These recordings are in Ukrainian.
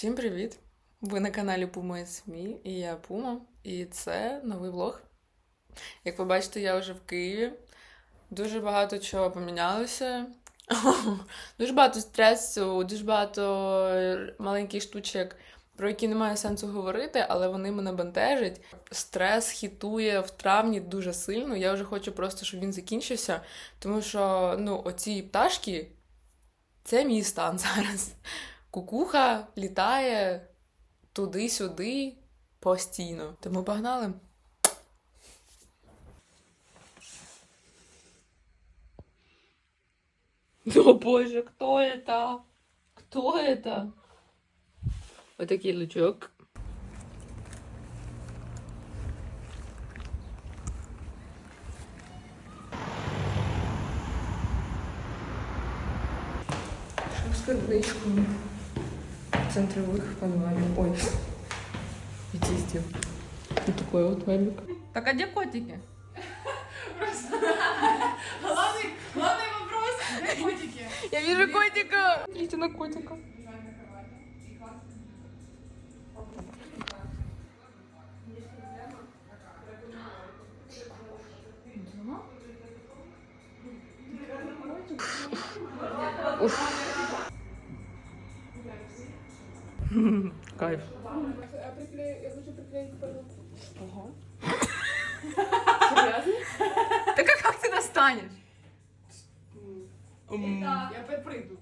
Всім привіт! Ви на каналі Puma СМІ, і я Пума, і це новий влог. Як ви бачите, я вже в Києві. Дуже багато чого помінялося. Дуже багато стресу, дуже багато маленьких штучок, про які немає сенсу говорити, але вони мене бентежать. Стрес хітує в травні дуже сильно. Я вже хочу просто, щоб він закінчився, тому що ну, оці пташки це мій стан зараз. Кукуха літає туди-сюди постійно. Тому погнали. О боже, кто это? Кто это? Вот такий лучок. Скарбничку центровых подвалів. Ой, від'їздів. І такой от мемик. Так а де котики? Главный, главный вопрос, где котики? Я вижу котика! Смотрите на котика. как ты достанешь? Я подпрыгну.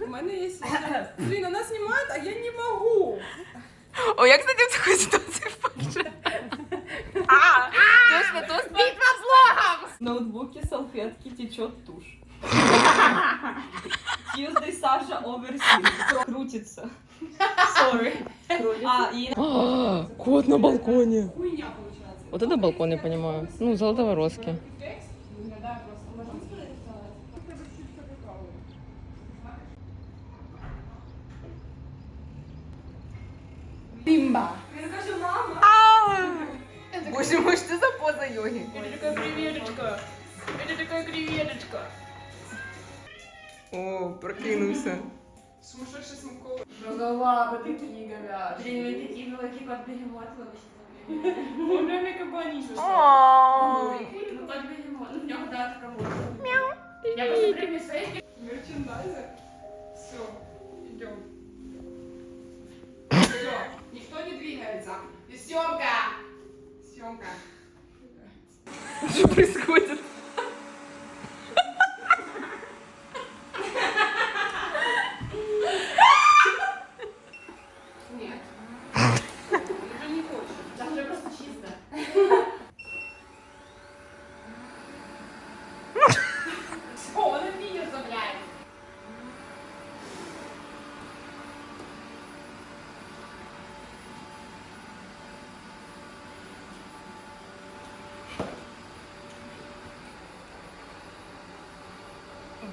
У мене є... Блин, она снимает, а я не могу. О, я, кстати, в такой ситуации впаду. А, точно, то спит В ноутбуке салфетки течет тушь. Tuesday Саша оверсин. Крутится. Sorry. А, и А, кот на балконе. Хуйня получается. Вот это балкон, я понимаю. Ну, золотоворозки. Бимба. Я скажу, мама. Боже мой, что за поза йоги? Это такая креветочка. Это такая креветочка. О, прокинувся. Сумасшедший смоковый. Голова, вот такие говяжьи. Привет, такие великий кот бегемот Он прям как кабанище. Ну, кот бегемот, ну, в нього датка буде. Я просто привіз фейки. Мерчендайзер. Все, идем. Никто не двигается. И съемка. Съемка. Что происходит?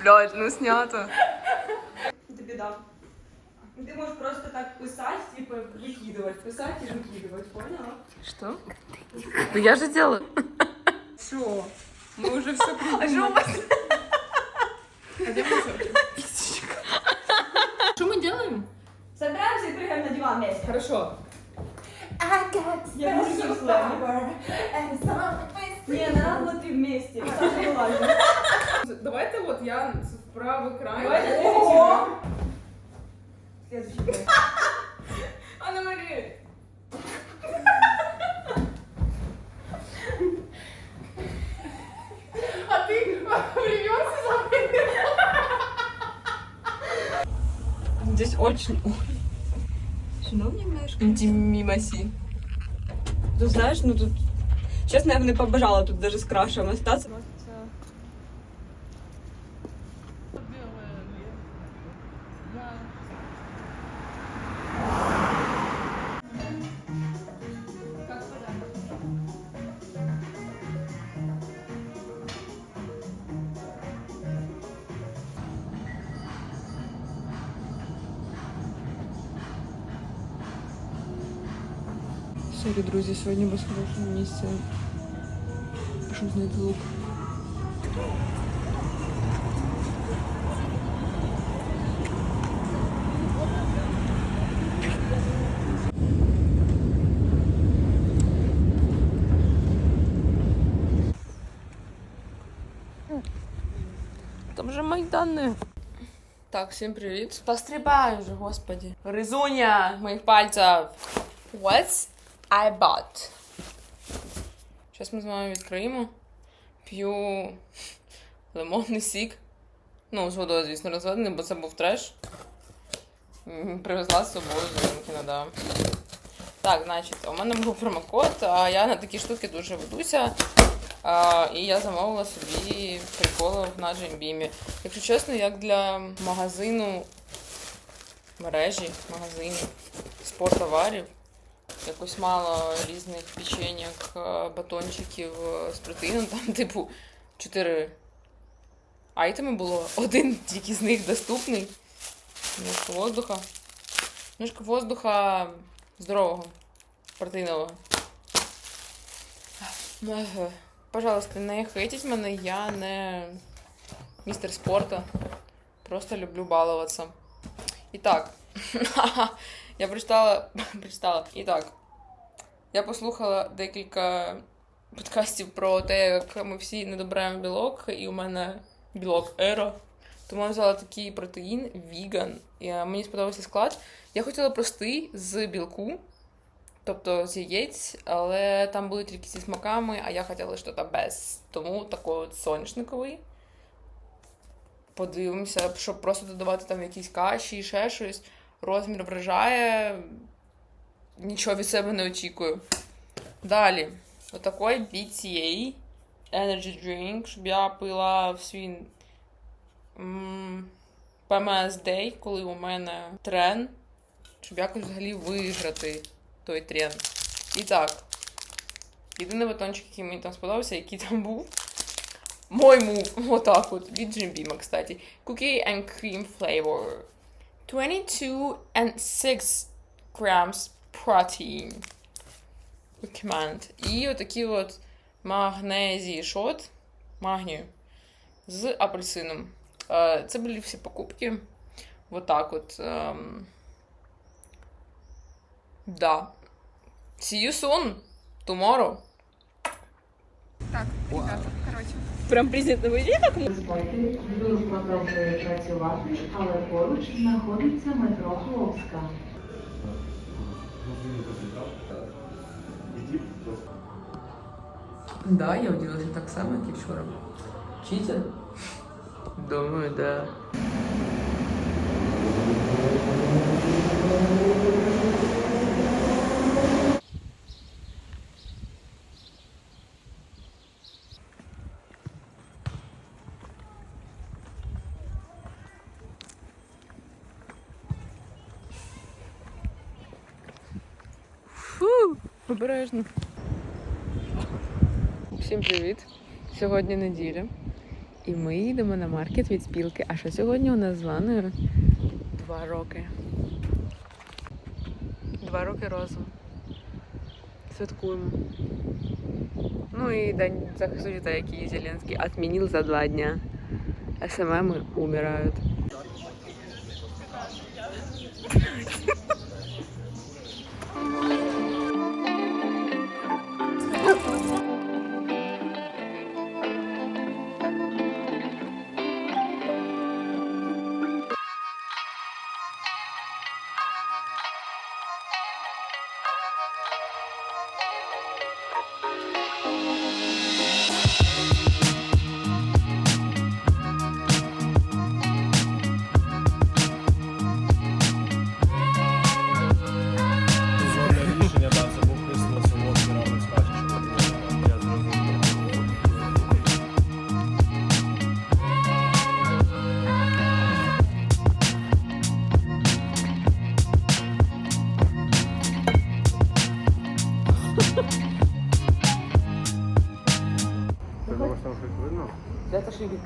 Блядь, ну снято. Тобі дам. Ти можеш просто так писати, типу, викидувати, писати і викидувати, поняла? Что? Ну я же делаю. Все. Мы уже все А что у вас? Что мы делаем? Собираемся и прыгаем на диван вместе. Хорошо. Я не знаю не, нам вот три вместе. Давайте вот я с правый край. О! Следующий край. Анна Мария. А ты привелся за Здесь очень... Чиновник, знаешь? Димимаси. Ты ну, знаешь, ну тут Чесно, я б не побажала тут даже з крашами остатися. Сорі, друзья, сегодня без хорошого місця. Щоб знайти лук. Там же мои данные. Так, всем привет. Пострибаю вже, господи. Ризуня моих пальцев. What? I bought? Зараз ми з вами відкриємо. П'ю лимонний сік. Ну, з водою, звісно, розведений, бо це був треш. Привезла з собою з да. Так, значить, у мене був промокод, а я на такі штуки дуже ведуся. А, і я замовила собі приколи на Джимбімі. Якщо чесно, як для магазину мережі, магазинів, спорттоварів, якось мало різних печеньок, е, батончиків е, з протеїном, там, типу, чотири айтеми було. Один тільки з них доступний. Немножко воздуха. Немножко воздуха здорового, протеїнового. Пожалуйста, не хейтіть мене, я не містер спорта. Просто люблю балуватися. І так, я прочитала, прочитала. Так, я послухала декілька подкастів про те, як ми всі не білок, і у мене білок еро. Тому я взяла такий протеїн віган. Е, мені сподобався склад. Я хотіла простий з білку, тобто з яєць, але там були тільки зі смаками, а я хотіла щось без. Тому такий от соняшниковий. Подивимося, щоб просто додавати там якісь каші, ще щось. Розмір вражає. Нічого від себе не очікую. Далі. Отакий BCA Energy Drink, щоб я пила в свій PMS Day, коли у мене трен, щоб якось взагалі виграти той трен. І так. Єдиний батончик, який мені там сподобався, який там був. Мой мув, отак от, від Jim Beam, кстати. Cookie and cream flavor. 22 and 6 grams protein. Recommend. І отакий от магнезій шот, магнію, з апельсином. Е, Це були всі покупки. Вот так от. ем, Да. See you soon. Tomorrow. Так, ребята, коротше. Прям презентовий так Безпеки рух продовжує працювати, але поруч знаходиться метро Хлопська. Да, я удивилась так само, як і вчора. Чите? Думаю, да. Фу, обережно. Всім привіт! Сьогодні неділя. І ми їдемо на маркет від спілки. А що сьогодні у нас з Ваною? Два роки. Два роки разом. Святкуємо. Ну і день захисту дітей, який Зеленський відмінив за два дня. СММи умирають. Görüşürüz.